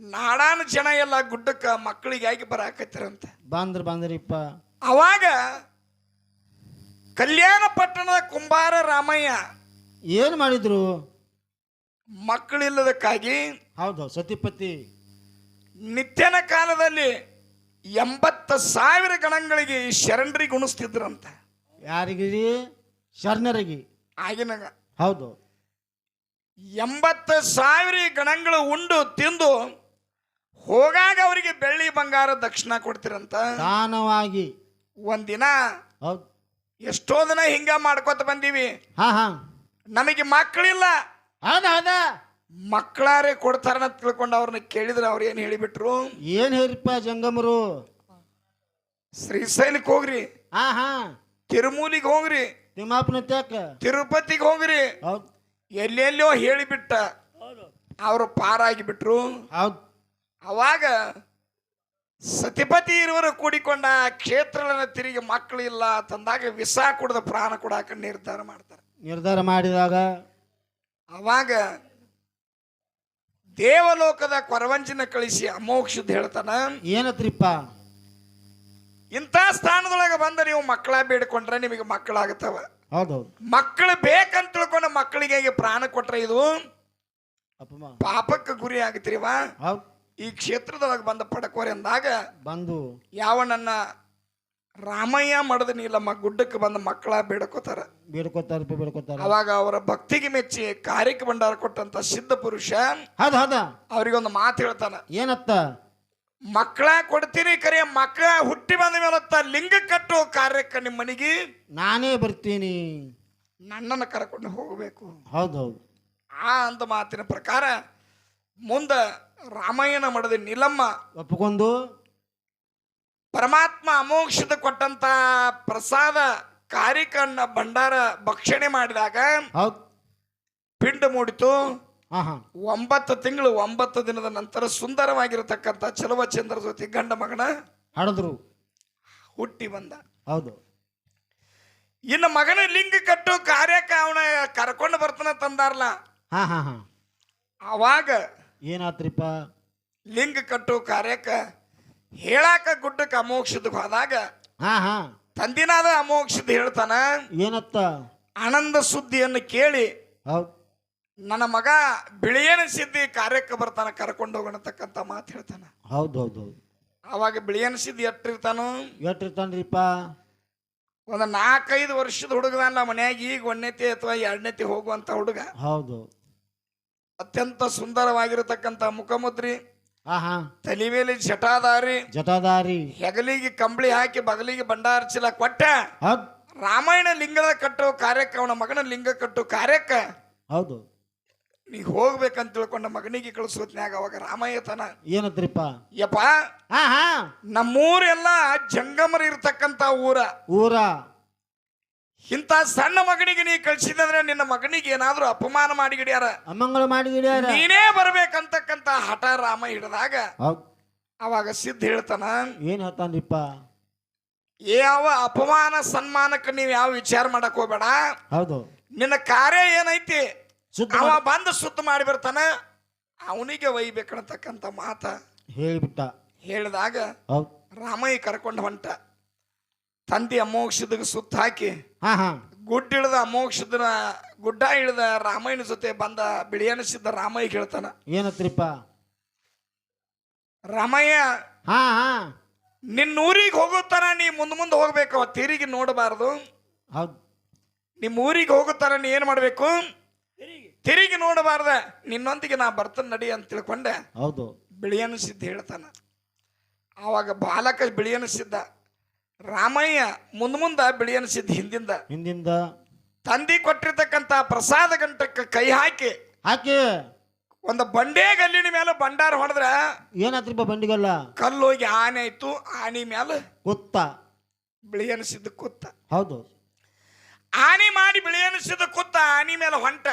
ನಾಡಾನ ಜನ ಎಲ್ಲ ಗುಡ್ಡಕ್ಕ ಯಾಕೆ ಬರಾಕತ್ತಿರಂತೆ. ಬಾಂದ್ರ ಬಾಂದ್ರಿಪ್ಪ. ಅವಾಗ ಕಲ್ಯಾಣ ಪಟ್ಟಣದ ಕುಂಬಾರ ರಾಮಯ್ಯ ಏನ್ ಮಾಡಿದ್ರು? ಮಕ್ಕಳಿಲ್ಲದಕ್ಕಾಗಿ ಹೌದು ಸತಿಪತಿ. ನಿತ್ಯನ ಕಾಲದಲ್ಲಿ ಎಂಬತ್ತ ಸಾವಿರ ಗಣಗಳಿಗೆ ಶರಣರಿ ಉಣಿಸ್ತಿದ್ರಂತ. ಯಾರಿಗಿರಿ? ಶರಣರಿಗೆ. ಆಗಿನಾಗ. ಹೌದು. ಎಂಬತ್ತು ಸಾವಿರ ಗಣಗಳು ಉಂಡು ತಿಂದು ಹೋಗಾಗ ಅವರಿಗೆ ಬೆಳ್ಳಿ ಬಂಗಾರ ದಕ್ಷಿಣ ಕೊಡ್ತಿರಂತ? ದಾನವಾಗಿ. ಒಂದಿನ ಹೌದು. ಎಷ್ಟೋ ದಿನ ಹಿಂಗ ಮಾಡ್ಕೊತ ಬಂದೀವಿ. ಹಾ ಹಾ. ನಮಗೆ ಮಕ್ಕಳಿಲ್ಲ. ಅದ ಅದ ಮಕ್ಕಳಾರೇ ಕೊಡ್ತಾರನ್ನ ತಿಳ್ಕೊಂಡು ಅವ್ರನ್ನ ಕೇಳಿದ್ರೆ ಅವ್ರು ಏನು ಹೇಳಿಬಿಟ್ರು? ಏನ್ ಹೇಳಿಪ್ಪ ಜಂಗಮರು? ಶ್ರೀಶೈಲಕ್ಕೆ ಹೋಗ್ರಿ. ಹಾ ಹಾ. ತಿರುಮೂಲಿಗೆ ಹೋಗ್ರಿ. ತಿಮ್ಮಾಪನ ತ್ಯಾಕ ತಿರುಪತಿಗೆ ಹೋಗ್ರಿ. ಹೌದು. ಎಲ್ಲೆಲ್ಲೋ ಹೇಳಿಬಿಟ್ಟ. ಅವರು ಪಾರಾಗಿ ಬಿಟ್ರು ಹೌದು. ಅವಾಗ ಸತಿಪತಿ ಇರುವರು ಕೂಡಿಕೊಂಡ ಕ್ಷೇತ್ರಗಳನ್ನು ತಿರುಗಿ ಮಕ್ಕಳಿಲ್ಲ ತಂದಾಗ ವಿಷ ಕುಡ್ದ ಪ್ರಾಣ ಕೊಡಾಕ ನಿರ್ಧಾರ ಮಾಡ್ತಾರೆ. ನಿರ್ಧಾರ ಮಾಡಿದಾಗ ಅವಾಗ ದೇವಲೋಕದ ಕೊರವಂಜಿನ ಕಳಿಸಿ ಅಮೋಕ್ಷದ ಹೇಳ್ತಾನ ಏನತ್ರಿಪ್ಪ ಇಂಥ ಸ್ಥಾನದೊಳಗೆ ಬಂದ ನೀವು ಮಕ್ಕಳ ಬೇಡ್ಕೊಂಡ್ರೆ ನಿಮಗೆ ಮಕ್ಕಳಾಗತ್ತವ ಹೌದು ಮಕ್ಕಳು ಬೇಕಂತ ತಿಳ್ಕೊಂಡು ಮಕ್ಕಳಿಗೆ ಪ್ರಾಣ ಕೊಟ್ರೆ ಇದು? ಪಾಪಕ್ಕೆ ಗುರಿ ಆಗತ್ರಿವಾ ಈ ಕ್ಷೇತ್ರದೊಳಗೆ ಬಂದ ಪಡಕೋರೆ ಅಂದಾಗ ಬಂದು ಯಾವ ನನ್ನ ರಾಮಯ್ಯ ಮಡದ ನೀಲಮ್ಮ ಗುಡ್ಡಕ್ಕೆ ಬಂದ ಮಕ್ಕಳ ಬೇಡ್ಕೋತಾರ. ಬೇಡ್ಕೋತಾರ ಬೇಡ್ಕೋತಾರ. ಅವಾಗ ಅವರ ಭಕ್ತಿಗೆ ಮೆಚ್ಚಿ ಕಾರ್ಯಕ್ಕೆ ಭಂಡಾರ ಕೊಟ್ಟಂತ ಸಿದ್ಧ ಪುರುಷ ಹೌದ ಹೌದ. ಅವರಿಗೊಂದು ಮಾತು ಹೇಳ್ತಾನ. ಏನತ್ತ? ಮಕ್ಕಳ ಕೊಡ್ತೀನಿ ಕರೆ ಮಕ್ಕಳ ಹುಟ್ಟಿ ಬಂದ ಮೇಲತ್ತ ಲಿಂಗ ಕಟ್ಟೋ ಕಾರ್ಯಕ್ಕೆ ನಿಮ್ಮ ಮನೆಗೆ ನಾನೇ ಬರ್ತೀನಿ. ನನ್ನನ್ನು ಕರ್ಕೊಂಡು ಹೋಗಬೇಕು. ಹೌದು ಹೌದು. ಆ ಅಂತ ಮಾತಿನ ಪ್ರಕಾರ ಮುಂದ ರಾಮಾಯಣ ಮಾಡಿದ ನೀಲಮ್ಮ. ಒಪ್ಪಿಕೊಂಡು? ಪರಮಾತ್ಮ ಅಮೋಕ್ಷದ ಕೊಟ್ಟಂತ ಪ್ರಸಾದ ಕಾರಿಕಣ್ಣ ಭಂಡಾರ ಭಕ್ಷಣೆ ಮಾಡಿದಾಗ ಹೌದು. ಪಿಂಡ ಮೂಡಿತು. ಹಾ ಹಾ. ಒಂಬತ್ತು ತಿಂಗಳು ಒಂಬತ್ತು ದಿನದ ನಂತರ ಸುಂದರವಾಗಿರತಕ್ಕಂಥ ಚಲವಚಂದ್ರ ಜೊತೆ ಗಂಡ ಮಗನ ಹಡದ್ರು. ಹುಟ್ಟಿ ಬಂದ. ಹೌದು. ಇನ್ನು ಮಗನ ಲಿಂಗ ಕಟ್ಟು ಕಾರ್ಯಕ್ಕೆ ಅವನ ಕರ್ಕೊಂಡು ಬರ್ತಾನ ತಂದಾರಲ್ಲ ಹಾ ಹಾ ಹಾ. ಅವಾಗ ಏನಾತ್ರಿಪ್ಪ ಲಿಂಗ ಕಟ್ಟು ಕಾರ್ಯಕ್ಕೆ ಹೇಳಾಕ ಗುಡ್ಡಕ್ಕೆ ಅಮೋಕ್ಷದಕ್ಕೆ ಹೋದಾಗ ಹಾ ಹಾ. ತಂದಿನಾದ ಅಮೋಕ್ಷದ ಹೇಳ್ತಾನ ಏನತ್ತ? ಆನಂದ ಸುದ್ದಿಯನ್ನು ಕೇಳಿ ಹೌದು. ನನ್ನ ಮಗ ಬಿಳಿಯನ ಸಿದ್ಧಿ ಕಾರ್ಯಕ್ಕೆ ಬರ್ತಾನ ಕರ್ಕೊಂಡು ಹೋಗೋಣತಕ್ಕಂಥ ಮಾತು ಹೇಳ್ತಾನ. ಹೌದು ಹೌದು ಹೌದು. ಅವಾಗ ಬಿಳಿಯನ ಸಿದ್ಧಿ ಎಟ್ಟಿರ್ತಾನು? ಎಟ್ಟಿರ್ತಾನ್ರಿಪ್ಪ? ಒಂದು ನಾಲ್ಕೈದು ವರ್ಷದ ಹುಡುಗದಲ್ಲ ಮನ್ಯಾಗ ಈಗ ಒಂದನೇತಿ ಅಥವಾ ಎರಡನೇತಿ ಹೋಗುವಂತ ಹುಡುಗ. ಹೌದು. ಅತ್ಯಂತ ಸುಂದರವಾಗಿರತಕ್ಕಂತಹ ಮುಖಮುದ್ರಿ ತಲೆ ಮೇಲೆ ಜಟಾದಾರಿ ಜಟಾದಾರಿ. ಹೆಗಲಿಗೆ ಕಂಬಳಿ ಹಾಕಿ ಬಗಲಿಗೆ ಭಂಡಾರ ಚೀಲ ಕೊಟ್ಟ ರಾಮಾಯಣ ಲಿಂಗದ ಕಟ್ಟೋ ಕಾರ್ಯಕ್ಕೆ ಅವನ ಮಗನ ಲಿಂಗ ಕಟ್ಟೋ ಕಾರ್ಯಕ್ಕ ಹೌದು. ನೀ ಹೋಗ್ಬೇಕಂತ ತಿಳ್ಕೊಂಡ ಮಗನಿಗೆ ಕಳಿಸೋತ್ನಾಗ ಅವಾಗ ರಾಮಯ್ಯತನ ಏನದ್ರಿಪ್ಪ? ಯಪ್ಪ ಹಾ ಹಾ ನಮ್ಮೂರೆಲ್ಲ ಜಂಗಮರ ಇರ್ತಕ್ಕಂತ ಊರ. ಊರ. ಇಂಥ ಸಣ್ಣ ಮಗನಿಗೆ ನೀ ಕಳ್ಸಿದಂದ್ರೆ ನಿನ್ನ ಮಗನಿಗೆ ಏನಾದ್ರೂ ಅಪಮಾನ ಮಾಡಿ ಗಿಡ್ಯಾರ ಅಮ್ಮಂಗಳ ಮಾಡಿ ಗಿಡ್ಯಾರ ನೀನೇ ಬರ್ಬೇಕಂತಕ್ಕಂತ ಹಠ ರಾಮ ಹಿಡಿದಾಗ ಅವಾಗ ಸಿದ್ಧ ಹೇಳ್ತಾನ ಏನ್ ಹೇಳ್ತಾನ್ರಿಪ್ಪ? ಯಾವ ಅಪಮಾನ ಸನ್ಮಾನಕ್ಕೆ ನೀವು ಯಾವ ವಿಚಾರ ಮಾಡಕ್ ಹೋಗ್ಬೇಡ. ಹೌದು. ನಿನ್ನ ಕಾರ್ಯ ಏನೈತಿ? ಅವ ಬಂದು ಸುತ್ತ ಮಾಡಿ ಬರ್ತಾನ ಅವನಿಗೆ ಒಯ್ಬೇಕಂತಕ್ಕಂತ ಮಾತ ಹೇಳ್ಬಿಟ್ಟ. ಹೇಳಿದಾಗ ರಾಮಯ್ಯ ಕರ್ಕೊಂಡು ಹೊಂಟ. ತಂದೆ ಅಮೋಕ್ಷದ ಸುತ್ತ ಹಾಕಿ ಹಾ ಹಾ. ಗುಡ್ಡ ಇಳಿದ ಅಮೋಕ್ಷದನ ಗುಡ್ಡ ಇಳಿದ ರಾಮಯ್ಯನ ಜೊತೆ ಬಂದ ಬಿಳಿಯನಿಸಿದ್ದ ರಾಮಯ್ಯ ಹೇಳ್ತಾನ ಏನತ್ರಿಪ್ಪ? ರಾಮಯ್ಯ ಹಾ ಹಾ. ನಿನ್ನ ಊರಿಗೆ ಹೋಗುತ್ತಾನ ನೀ ಮುಂದೆ ಮುಂದೆ ಹೋಗ್ಬೇಕು ಅವ ತಿರುಗಿ ನೋಡಬಾರ್ದು. ಹೌದು. ನಿಮ್ಮ ಊರಿಗೆ ಹೋಗುತ್ತಾರ ನೀ ಏನ್ ಮಾಡ್ಬೇಕು? ತಿರುಗಿ. ನೋಡಬಾರ್ದ. ನಿನ್ನೊಂದಿಗೆ ನಾ ಬರ್ತೇನೆ ನಡಿ ಅಂತ ತಿಳ್ಕೊಂಡೆ. ಹೌದು. ಬಿಳಿಯನಿಸಿದ್ದ ಹೇಳ್ತಾನ. ಆವಾಗ ಬಾಲಕ ಬಿಳಿಯನಿಸಿದ್ದ ರಾಮಯ್ಯ ಮುಂದ್ ಮುಂದ ಬಿಳಿಯನಿಸಿದ್ದ ಹಿಂದಿಂದ. ಹಿಂದಿಂದ ತಂದಿ ಕೊಟ್ಟಿರ್ತಕ್ಕಂತ ಪ್ರಸಾದ ಗಂಟಕ್ಕೆ ಕೈ ಹಾಕಿ ಹಾಕಿ. ಒಂದು ಬಂಡೆ ಗಲ್ಲಿನ ಮೇಲೆ ಭಂಡಾರ ಹೊಡೆದ್ರ ಏನಾತ್ರಿಪ್ಪ ಬಂಡಿಗಲ್ಲ? ಕಲ್ಲು ಹೋಗಿ ಆನೆ ಆಯ್ತು ಆನೆ ಮೇಲೆ ಕುತ್ತ. ಬಿಳಿ ಅನಿಸಿದ್ದು ಕುತ್ತ. ಹೌದು. ಆನೆ ಮಾಡಿ ಬಿಳಿ ಕುತ್ತ ಆನೆ ಮೇಲೆ ಹೊಂಟ.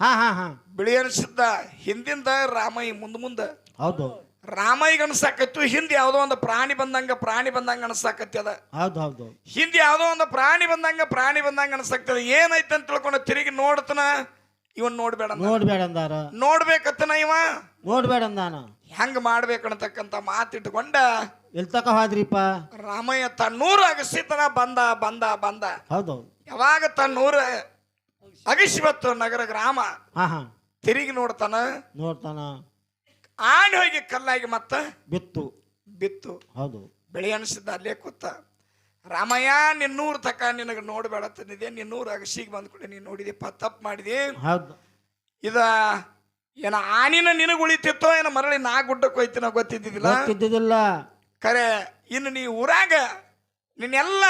ಹಾ ಹಾ ಹಾ. ಬಿಳಿ ಅನಿಸಿದ್ದ ಹಿಂದಿಂದ ರಾಮಯ್ಯ ಮುಂದ್ ಮುಂದ ಹೌದು. ರಾಮಯ್ಯಗೆ ಅನ್ಸಾಕತ್ತು ಹಿಂದೆ ಯಾವುದೋ ಒಂದು ಪ್ರಾಣಿ ಬಂದಂಗ ಪ್ರಾಣಿ ಬಂದಂಗ ಅನ್ಸಾಕತ್ತಿ ಅದ. ಹೌದು ಹೌದು ಹಿಂದೆ. ಯಾವುದೋ ಒಂದು ಪ್ರಾಣಿ ಬಂದಂಗ ಪ್ರಾಣಿ ಬಂದಂಗ ಅನ್ಸಾಕ್ತದ ಏನೈತೆ ಅಂತ ತಿಳ್ಕೊಂಡು ತಿರುಗಿ ನೋಡ್ತನ ಇವನ್ ನೋಡ್ಬೇಡ. ನೋಡ್ಬೇಡ ಅಂದಾರ. ನೋಡ್ಬೇಕತ್ತನ ಇವ? ನೋಡ್ಬೇಡ ಅಂದಾನ. ಹೆಂಗ್ ಮಾಡ್ಬೇಕು ಅನ್ನತಕ್ಕಂಥ ಮಾತಿಟ್ಕೊಂಡ ಎಲ್ತಕ ಹಾದ್ರಿಪ್ಪ. ರಾಮಯ್ಯ ತನ್ನೂರು ಅಗಸಿತನ ಬಂದ ಬಂದ ಬಂದ. ಹೌದು ಯಾವಾಗ ತನ್ನೂರು ಅಗಸಿವತ್ತು ನಗರ ಗ್ರಾಮ ತಿರುಗಿ ನೋಡ್ತಾನ. ನೋಡ್ತಾನ. ಆಣಿ ಹೋಗಿ ಕಲ್ಲಾಗಿ ಮತ್ತ ಬಿತ್ತು. ಬಿತ್ತು. ಹೌದು. ಬೆಳಿ ಅನಿಸಿದ್ದ ಅಲ್ಲೇ ಕೂತ ರಾಮಯ್ಯ ನಿನ್ನೂರು ತಕ ನಿನಗೆ ನೋಡ್ಬೇಡ ತಂದಿದೆ ನಿನ್ನೂರು ಅಗಸಿಗೆ ಬಂದ್ಕೊಡಿ ನೀನು ನೋಡಿದೆಪ್ಪ ತಪ್ಪು ಮಾಡಿದಿ. ಹೌದು. ಇದ ಏನ ಆನಿನ ನಿನಗೆ ಉಳಿತಿತ್ತೋ ಏನ ಮರಳಿ ನಾ ಗುಡ್ಡಕ್ಕೆ ಹೋಯ್ತಿನ ಗೊತ್ತಿದ್ದಿದ್ದಿಲ್ಲ? ಗೊತ್ತಿದ್ದಿಲ್ಲ ಖರೆ ಇನ್ನು ನೀ ಊರಾಗ ನಿನ್ನೆಲ್ಲ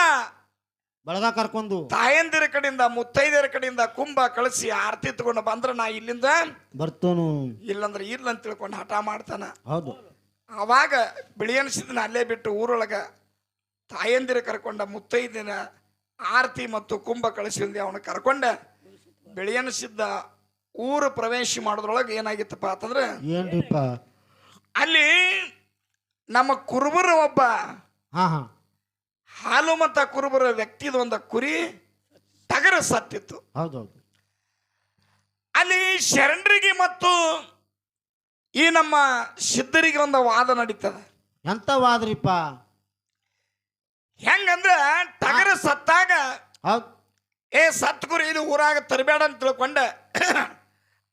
ಬಳಗ ಕರ್ಕೊಂಡು. ತಾಯಂದಿರ ಕಡೆಯಿಂದ ಮುತ್ತೈದರ ಕಡೆಯಿಂದ ಕುಂಭ ಕಳಿಸಿ ಆರತಿ ತಗೊಂಡು ಬಂದ್ರ ನಾ ಇಲ್ಲಿಂದ ಬರ್ತನು. ಇಲ್ಲಂದ್ರೆ ಇಲ್ಲ ಅಂತ ತಿಳ್ಕೊಂಡು ಹಠ ಮಾಡ್ತಾನ. ಹೌದು. ಅವಾಗ ಬಿಳಿ ಅನಿಸಿದನ ಅಲ್ಲೇ ಬಿಟ್ಟು ಊರೊಳಗ ತಾಯಂದಿರ ಕರ್ಕೊಂಡ ಮುತ್ತೈದಿನ ಆರತಿ ಮತ್ತು ಕುಂಭ ಕಳಿಸಿಂದ ಅವನ ಕರ್ಕೊಂಡ. ಬಿಳಿ ಅನಿಸಿದ್ದ ಊರು ಪ್ರವೇಶ ಮಾಡೋದ್ರೊಳಗೆ ಏನಾಗಿತ್ತಪ್ಪ ಅಂತಂದ್ರೆ ಏನ್ರಿಪ್ಪ? ಅಲ್ಲಿ ನಮ್ಮ ಕುರುಬರ ಒಬ್ಬ ಹಾ ಹಾ. ಹಾಲು ಮತ್ತ ಕುರುಬರ ವ್ಯಕ್ತಿದ ಒಂದು ಕುರಿ ಟಗರ ಸತ್ತಿತ್ತು. ಹೌದೌದು. ಅಲ್ಲಿ ಶರಣರಿಗೆ ಮತ್ತು ಈ ನಮ್ಮ ಸಿದ್ಧರಿಗೆ ಒಂದು ವಾದ ನಡೀತದ. ಎಂತ ವಾದ್ರಿಪ್ಪ? ಹೆಂಗಂದ್ರ ಟಗರ ಸತ್ತಾಗ ಹೌದು. ಏ ಸತ್ ಕುರಿ ಇದು ಊರಾಗ ತರಬೇಡ ಅಂತ ತಿಳ್ಕೊಂಡ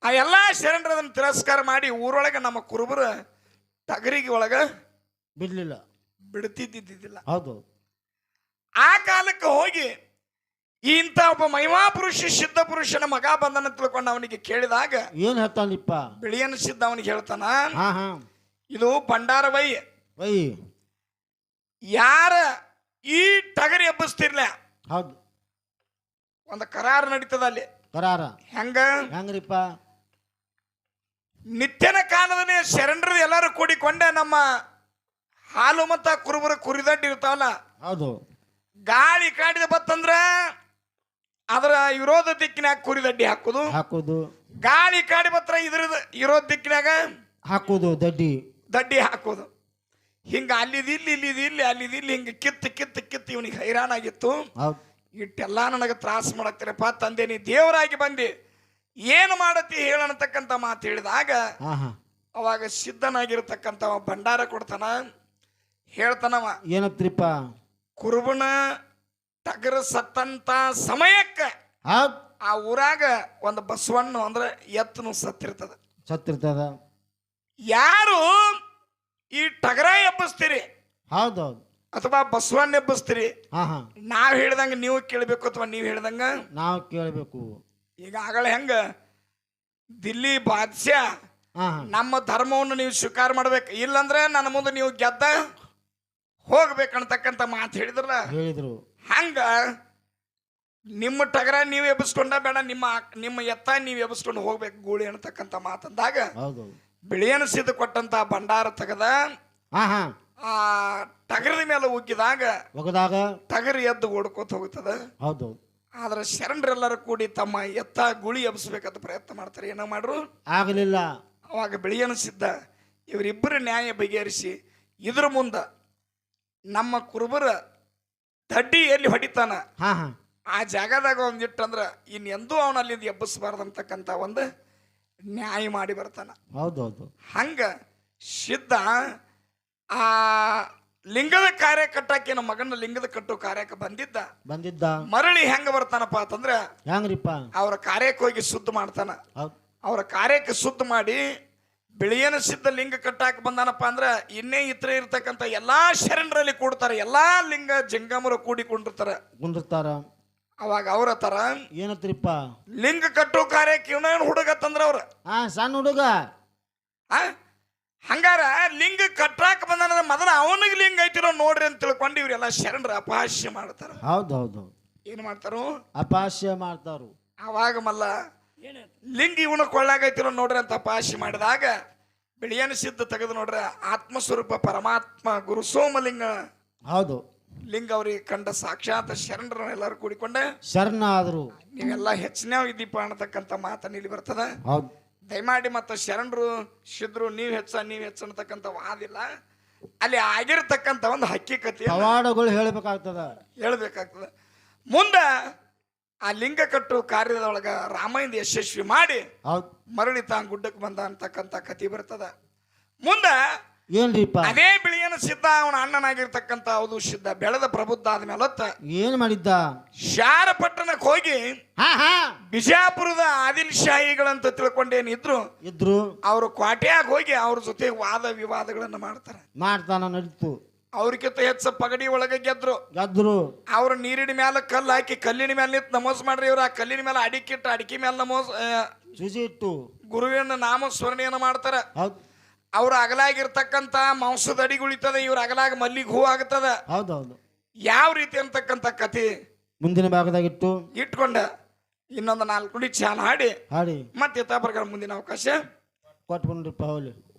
ಆ ಎಲ್ಲಾ ಶರಣರ ಅದನ್ನ ತಿರಸ್ಕಾರ ಮಾಡಿ ಊರೊಳಗೆ ನಮ್ಮ ಕುರುಬರ ಟಗರಿಗೆ ಒಳಗ ಬಿಡ್ಲಿಲ್ಲ. ಬಿಡ್ತಿದ್ದಿದ್ದಿಲ್ಲ ಹೌದು ಆ ಕಾಲಕ್ಕೆ ಹೋಗಿ ಇಂಥ ಒಬ್ಬ ಮಹಿಮಾ ಪುರುಷ ಸಿದ್ಧ ಪುರುಷನ ಮಗ ಬಂದನ ತಿಳ್ಕೊಂಡು ಅವನಿಗೆ ಕೇಳಿದಾಗ ಏನ್ ಹೇಳ್ತಾನಿಪ್ಪ? ಬಿಳಿಯನ ಸಿದ್ಧ ಅವನಿಗೆ ಹೇಳ್ತಾನ? ಹಾ ಹಾ. ಇದು ಭಂಡಾರ ವೈ. ವೈ. ಯಾರ ಈ ಟಗರಿ ಎಬ್ಬಿಸ್ತಿರ್ಲ ಹೌದು. ಒಂದು ಕರಾರು ನಡೀತದ ಅಲ್ಲಿ. ಕರಾರ. ಹೆಂಗ? ಹೆಂಗ್ರಿಪ್ಪ? ನಿತ್ಯನ ಕಾಲದನೇ ಶರಣರು ಎಲ್ಲರೂ ಕೂಡಿಕೊಂಡೆ ನಮ್ಮ ಹಾಲು ಮತ್ತ ಕುರುಬರ ಕುರಿದಡ್ಡಿ ಇರ್ತಾವಲ್ಲ ಹೌದು. ಗಾಳಿ ಕಾಡಿದ ಬತ್ತಂದ್ರ ಅದರ ವಿರೋಧ ದಿಕ್ಕಿನಾಗ ಕುರಿದಡ್ಡಿ ಹಾಕುದು. ಹಾಕೋದು. ಗಾಳಿ ಕಾಡಿ ಬತ್ರ ಇದ್ರದ ವಿರೋಧ ದಿಕ್ಕಿನಾಗ ಹಾಕೋದು ದಡ್ಡಿ. ದಡ್ಡಿ ಹಾಕೋದು. ಹಿಂಗ ಅಲ್ಲಿದ್ ಇಲ್ಲಿ ಇಲ್ಲಿದ್ ಇಲ್ಲಿ ಅಲ್ಲಿದ್ ಇಲ್ಲಿ ಹಿಂಗ ಕಿತ್ತು ಕಿತ್ತು ಕಿತ್ತು ಇವನಿಗೆ ಹೈರಾಣಾಗಿತ್ತು ಆಗಿತ್ತು ಇಟ್ಟೆಲ್ಲ ನನಗೆ ತ್ರಾಸ ಮಾಡತ್ತಿರಪ್ಪ ತಂದೆ ನೀ ದೇವರಾಗಿ ಬಂದಿ. ಏನು ಮಾಡತಿ ಹೇಳಣತಕ್ಕಂಥ ಮಾತು ಹೇಳಿದಾಗ ಹಾ ಹಾ. ಅವಾಗ ಸಿದ್ಧನಾಗಿರ್ತಕ್ಕಂಥ ಭಂಡಾರ ಕೊಡ್ತಾನ. ಹೇಳ್ತಾನವ ಏನತ್ರಿಪ್ಪ? ಕುರುಬನ ಟಗರ ಸತ್ತಂತ ಸಮಯಕ್ಕೆ ಆ ಊರಾಗ ಒಂದು ಬಸವಣ್ಣ ಅಂದ್ರೆ ಎತ್ತನು ಸತ್ತಿರ್ತದ. ಸತ್ತಿರ್ತದ. ಯಾರು ಈ ಟಗರ ಎಬ್ಬಿಸ್ತೀರಿ? ಹೌದೌದು. ಅಥವಾ ಬಸವಣ್ಣ ಎಬ್ಬಿಸ್ತೀರಿ? ಹಾ ಹಾ. ನಾವ್ ಹೇಳ್ದಂಗ ನೀವು ಕೇಳಬೇಕು ಅಥವಾ ನೀವು ಹೇಳ್ದಂಗ? ನಾವು ಕೇಳಬೇಕು. ಈಗ ಆಗಲೇ ಹೆಂಗ? ದಿಲ್ಲಿ ಬಾದ್ಶಾ ನಮ್ಮ ಧರ್ಮವನ್ನು ನೀವು ಸ್ವೀಕಾರ ಮಾಡ್ಬೇಕು. ಇಲ್ಲಂದ್ರೆ ನನ್ನ ಮುಂದೆ ನೀವು ಗೆದ್ದ ಹೋಗ್ಬೇಕಂತಕ್ಕಂಥ ಮಾತು ಹೇಳಿದ್ರಲ್ಲ? ಹೇಳಿದ್ರು. ಹಂಗ ನಿಮ್ಮ ಟಗರ ನೀವು ಎಬ್ಬಿಸ್ಕೊಂಡ ಬೇಡ ನಿಮ್ಮ ನಿಮ್ಮ ಎತ್ತ ನೀವು ಎಬ್ಬಿಸ್ಕೊಂಡು ಹೋಗ್ಬೇಕು ಗೂಳಿ ಅನ್ನತಕ್ಕಂತ ಮಾತಂದಾಗ ಬಿಳಿಯನ ಸಿದ್ಧ ಕೊಟ್ಟಂತ ಭಂಡಾರ ತಗದ ಹಾ ಹಾ. ಆ ಟಗರದ ಮೇಲೆ ಉಗ್ಗಿದಾಗ ಒಗದಾಗ? ಟಗರ್ ಎದ್ದು ಓಡ್ಕೋತ ಹೋಗ್ತದ. ಹೌದು. ಆದ್ರೆ ಶರಣರೆಲ್ಲರೂ ಕೂಡಿ ತಮ್ಮ ಎತ್ತ ಗುಳಿ ಎಬ್ಬಿಸ್ಬೇಕಂತ ಪ್ರಯತ್ನ ಮಾಡ್ತಾರೆ. ಏನೋ ಮಾಡ್ರು? ಆಗಲಿಲ್ಲ. ಅವಾಗ ಬಿಳಿಯನ ಸಿದ್ಧ ಇವರಿಬ್ಬರು ನ್ಯಾಯ ಬಗೆಹರಿಸಿ ಇದ್ರ ಮುಂದ ನಮ್ಮ ಕುರುಬರ ದಡ್ಡಿ ಎಲ್ಲಿ ಹೊಡಿತಾನ? ಹಾ ಹಾ. ಆ ಜಾಗದಾಗ ಒಂದಿಟ್ಟಂದ್ರ ಇನ್ ಎಂದೂ ಅವನಲ್ಲಿ ಅಲ್ಲಿಂದ ಎಬ್ಬಿಸಬಾರ್ದಂತಕ್ಕಂಥ ಒಂದು ನ್ಯಾಯ ಮಾಡಿ ಬರ್ತಾನ. ಹೌದೌದು. ಹಂಗ ಸಿದ್ಧ ಆ ಲಿಂಗದ ಕಾರ್ಯ ಕಟ್ಟಕ್ಕೆ ನಮ್ಮ ಮಗನ ಲಿಂಗದ ಕಟ್ಟು ಕಾರ್ಯಕ್ಕೆ ಬಂದಿದ್ದ. ಬಂದಿದ್ದ. ಮರಳಿ ಹೆಂಗ ಬರ್ತಾನಪ್ಪ ಅಂತಂದ್ರ ಹೆಂಗ್ರಿಪ್ಪ? ಅವರ ಕಾರ್ಯಕ್ಕೆ ಹೋಗಿ ಶುದ್ಧ ಮಾಡ್ತಾನ. ಅವರ ಕಾರ್ಯಕ್ಕೆ ಶುದ್ಧ ಮಾಡಿ ಬಿಳಿಯನ ಸಿದ್ಧ ಲಿಂಗ ಕಟ್ಟಾಕ ಬಂದಾನಪ್ಪ ಅಂದ್ರೆ ಇನ್ನೇ ಇತರ ಇರ್ತಕ್ಕಂಥ ಎಲ್ಲಾ ಶರಣರಲ್ಲಿ ಕೂಡ್ತಾರೆ ಎಲ್ಲಾ ಲಿಂಗ ಜಂಗಮರು ಕೂಡಿಕೊಂಡಿರ್ತಾರ. ಕುಂದಿರ್ತಾರ. ಅವಾಗ ಅವ್ರ ತರ ಏನತ್ರಿಪ್ಪ? ಲಿಂಗ ಕಟ್ಟೋ ಕಾರ್ಯಕ್ಕೆ ಇವನೇನು ಹುಡುಗ ತಂದ್ರ ಅವ್ರ? ಹಾ ಸಣ್ಣ ಹುಡುಗ. ಆ? ಹಂಗಾರ ಲಿಂಗ ಕಟ್ಟಾಕ ಬಂದಾನ ಮೊದಲ ಅವನಿಗೆ ಲಿಂಗ ಐತಿರೋ ನೋಡ್ರಿ ಅಂತ ತಿಳ್ಕೊಂಡು ಇವ್ರೆಲ್ಲ ಶರಣರ ಅಪಹಾಸ್ಯ ಮಾಡ್ತಾರ. ಹೌದೌದು ಏನ್ ಮಾಡ್ತಾರು? ಅಪಾಶ್ಯ ಮಾಡ್ತಾರು ಅವಾಗ ಮಲ್ಲ ಲಿಂಗ ಇವನ ಕೊಳ್ಳಾಗೈತಿರೋ ನೋಡ್ರಿ ಅಂತ ಪಾಶಿ ಮಾಡಿದಾಗ ಬಿಳಿಯನ ಸಿದ್ಧ ತೆಗೆದು ನೋಡ್ರಿ ಆತ್ಮಸ್ವರೂಪ ಪರಮಾತ್ಮ ಗುರು ಸೋಮಲಿಂಗ ಹೌದು. ಲಿಂಗ ಅವ್ರಿಗೆ ಕಂಡ ಸಾಕ್ಷಾತ್ ಶರಣರ ಎಲ್ಲರೂ ಕೂಡಿಕೊಂಡ. ಶರಣ ಆದ್ರು ನೀವೆಲ್ಲ ಹೆಚ್ಚಿನ ಇದ್ದೀಪ ಅನ್ನತಕ್ಕಂಥ ಮಾತನ್ನ ಇಲ್ಲಿ ಬರ್ತದ. ಹೌದು. ದಯಮಾಡಿ ಮತ್ತು ಶರಣರು ಶಿದ್ರು ನೀವು ಹೆಚ್ಚ ನೀವು ಹೆಚ್ಚ ಅನ್ನತಕ್ಕಂಥ ವಾದಿಲ್ಲ ಅಲ್ಲಿ ಆಗಿರ್ತಕ್ಕಂಥ ಒಂದು ಹಕ್ಕಿಕತೆ ಪವಾಡಗಳು ಹೇಳ್ಬೇಕಾಗ್ತದ. ಹೇಳ್ಬೇಕಾಗ್ತದೆ. ಮುಂದೆ ಆ ಲಿಂಗ ಕಟ್ಟು ಕಾರ್ಯದೊಳಗ ರಾಮಾಯಣ ಯಶಸ್ವಿ ಮಾಡಿ ಮರಳಿ ತಾನು ಗುಡ್ಡಕ್ಕೆ ಬಂದ ಅಂತಕ್ಕಂಥ ಕತಿ ಬರ್ತದ. ಮುಂದ ಏನ್ರಿಪ್ಪ? ಅದೇ ಬಿಳಿಯನ ಸಿದ್ಧ ಅವನ ಅಣ್ಣನಾಗಿರ್ತಕ್ಕಂಥ ಹೌದು ಸಿದ್ಧ ಬೆಳೆದ ಪ್ರಬುದ್ಧ ಆದ್ಮೇಲೆ ಏನ್ ಮಾಡಿದ್ದ? ಶಾರಪಟ್ಟಣಕ್ಕೆ ಹೋಗಿ ಹಾ ಹಾ. ಬಿಜಾಪುರದ ಆದಿಲ್ ಶಾಹಿಗಳಂತ ತಿಳ್ಕೊಂಡೇನಿದ್ರು ಇದ್ರು. ಅವರು ಕ್ವಾಟ್ಯಾಗ ಹೋಗಿ ಅವ್ರ ಜೊತೆ ವಾದ ವಿವಾದಗಳನ್ನ ಮಾಡ್ತಾರೆ. ಮಾಡ್ತಾನ ನಡೀತು. ಅವ್ರಿಗಿಂತ ಹೆಚ್ಚ ಪಗಡಿ ಒಳಗೆ ಗೆದ್ರು. ಗೆದ್ರು. ಅವ್ರ ನೀರಿನ ಮೇಲೆ ಕಲ್ಲು ಹಾಕಿ ಕಲ್ಲಿನ ಮೇಲೆ ನಿಂತು ನಮೋಸ್ ಮಾಡ್ರಿ ಇವ್ರು. ಆ ಕಲ್ಲಿನ ಮೇಲೆ ಅಡಿಕಿಟ್ಟು ಅಡಿಕೆ ಮೇಲೆ ನಮೋಸ್ ಇಟ್ಟು. ಗುರುವಿನ ನಾಮ ಸ್ಮರಣೆಯನ್ನು ಮಾಡ್ತಾರ. ಹೌದು. ಅವ್ರ ಅಗಲಾಗಿರ್ತಕ್ಕಂತ ಮಾಂಸದ ಅಡಿಗೆ ಉಳಿತದ ಇವ್ರ ಅಗಲಾಗ ಮಲ್ಲಿಗೆ ಹೂ ಆಗ್ತದ. ಹೌದೌದು. ಯಾವ ರೀತಿ ಅಂತಕ್ಕಂತ ಕತೆ ಮುಂದಿನ ಭಾಗದಾಗ ಇಟ್ಟು. ಇಟ್ಕೊಂಡ ಇನ್ನೊಂದು ನಾಲ್ಕು ನುಡಿ ಚಾಲ ಹಾಡಿ. ಹಾಡಿ. ಮತ್ತೆ ಪ್ರಕಾರ ಮುಂದಿನ ಅವಕಾಶ. ಕೊಟ್ಕೊಂಡ್ರಿಪ್ಪ ಹೋಗ್ಲಿ